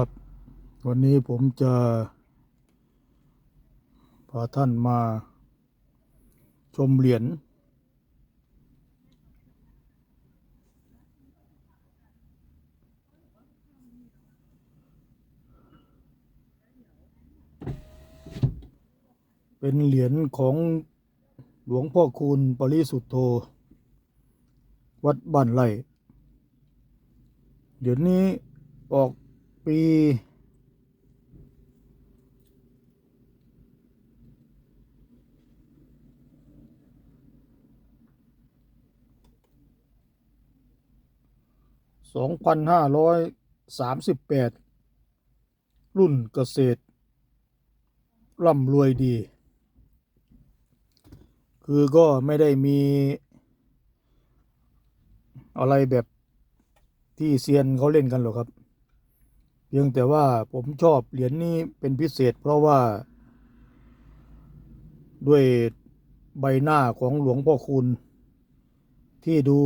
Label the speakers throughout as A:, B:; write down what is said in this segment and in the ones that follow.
A: ครับ วันนี้ผมจะพาท่านมาชมเหรียญเป็นเหรียญของหลวงพ่อคูณปริสุทธโธ วัดบ้านไร่เหรียญนี้ออก ปีสองพันห้าร้อยสามสิบแปดรุ่นเกษตรร่ำรวยดี คือก็ไม่ได้มี อะไรแบบที่เซียนเขาเล่นกันหรอกครับ เพียงแต่ว่าผมชอบเหรียญนี้เป็นพิเศษ เพราะว่า ด้วยใบหน้าของหลวงพ่อคูณที่ดู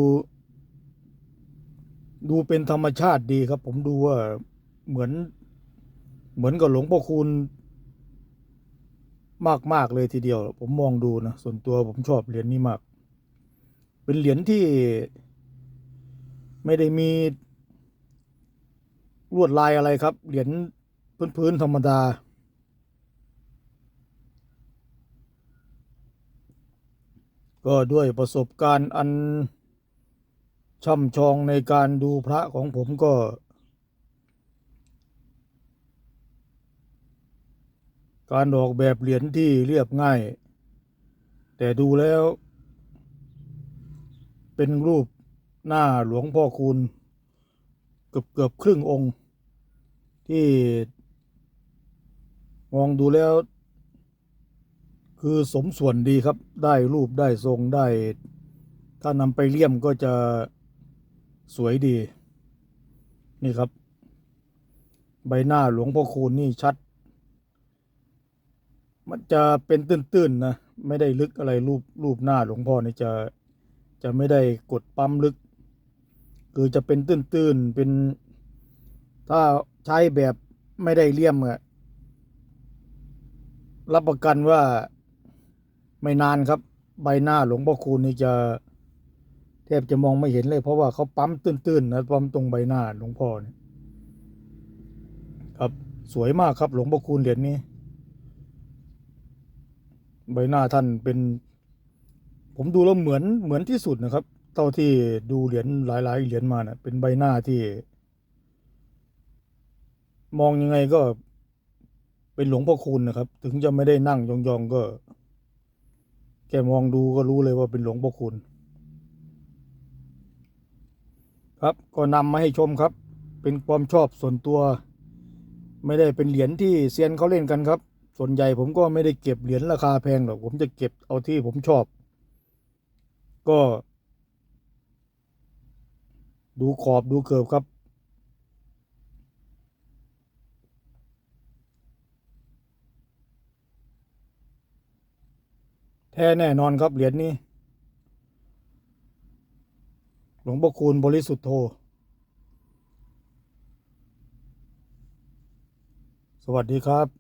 A: ดูเป็นธรรมชาติดีครับ ผมดูว่าเหมือน เหมือนกับหลวงพ่อคูณมากๆเลยทีเดียว ผมมองดูนะ ส่วนตัวผมชอบเหรียญนี้มาก เป็นเหรียญที่ไม่ได้มี ลวดลายอะไรครับ เหรียญพื้นๆธรรมดา ก็ด้วยประสบการณ์อันช่ำชองในการดูพระของผมก็ การออกแบบเหรียญที่เรียบง่าย แต่ดูแล้ว เป็นรูปหน้าหลวงพ่อคูณเกือบเกือบครึ่งองค์ ที่ มองดูแล้ว คือสมส่วนดีครับ ได้รูปได้ทรงได้ ถ้านำไปเลี่ยมก็จะสวยดี นี่ครับ ใบหน้าหลวงพ่อคูณนี่ชัด มันจะเป็นตื้นๆนะ ไม่ได้ลึกอะไรรูปรูปหน้าหลวงพ่อนี่จะจะไม่ได้กดปั๊มลึก คือจะเป็นตื้นๆเป็นถ้า ใช้แบบไม่ได้เลี่ยมอะรับประกันว่าไม่นานครับ ใบหน้าหลวงพ่อคูณนี่จะแทบจะมองไม่เห็นเลย เพราะว่าเขาปั๊มตื้นๆนะปั๊มตรงใบหน้าหลวงพ่อเนี่ยครับสวยมากครับ หลวงพ่อคูณเหรียญนี้ ใบหน้าท่านเป็น ผมดูแล้วเหมือนเหมือนที่สุดนะครับ เท่าที่ดูเหรียญหลาย ๆ เหรียญมานะเป็นใบหน้าที่ มองยังไงก็เป็นหลวงพ่อคูณนะครับ ถึงจะไม่ได้นั่งยองๆก็แค่มองดูก็รู้เลยว่าเป็นหลวงพ่อคูณครับก็นำมาให้ชมครับ เป็นความชอบส่วนตัว ไม่ได้เป็นเหรียญที่เซียนเขาเล่นกันครับ ส่วนใหญ่ผมก็ไม่ได้เก็บเหรียญราคาแพงหรอกผมจะเก็บเอาที่ผมชอบ ก็ ดูขอบดูเกิบครับ แท้แน่นอนครับเหรียญนี้ หลวงพ่อคูณบริสุทธโธ สวัสดีครับ